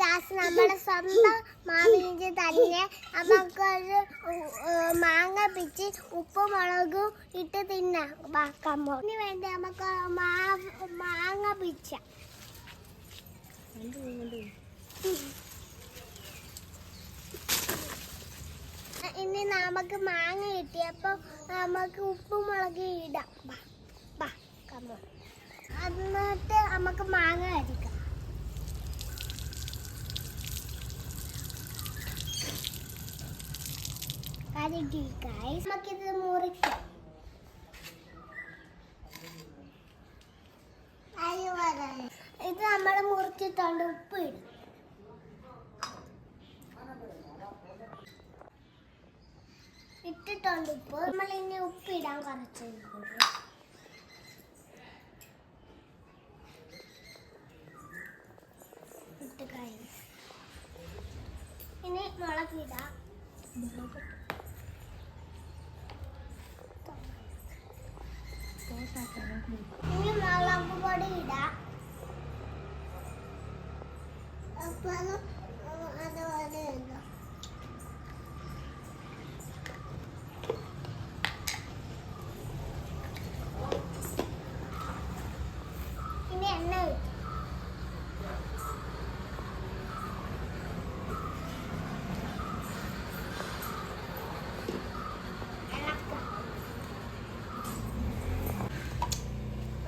Gauss നമ്മുടെ സ്വന്തം മാവിഞ്ച് തന്നെ. നമുക്കൊരു മാങ്ങ പിച്ച് ഉപ്പ് മുളകും ഇട്ട് തിന്നാം ബാക്കമ്മോ ഇതിന് വേണ്ടി നമുക്ക് മാങ്ങ പിച്ച. ഇനി നമുക്ക് മാങ്ങ കിട്ടിയപ്പോൾ നമുക്ക് ഉപ്പ് മുളക് ഇടാം ബാ ബാ കമ്മോ എന്നിട്ട് നമുക്ക് നമുക്കിത് മുറിക്കാം. ഇത് നമ്മൾ മുറിച്ചിട്ടുണ്ട് ഉപ്പ് ഇടും. ഇട്ടിട്ടുണ്ട് ഉപ്പ്. നമ്മൾ ഇനി ഉപ്പ് ഇടാൻ കുറച്ച് ഇട്ട് കഴിഞ്ഞു. ഇനി മുളക് ഇടാം. ഇനി മുളക് പൊടി ഇടാം അപ്പൊ അത് അതുപോലെ ഇടാം ഇനി എണ്ണ ഒഴിക്കാം.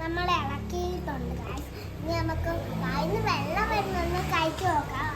നമ്മൾ ഇളക്കിയിട്ടുണ്ട് നമുക്ക് വായിന്ന് വെള്ളം വരുന്നൊന്ന് കഴിച്ചു നോക്കാം.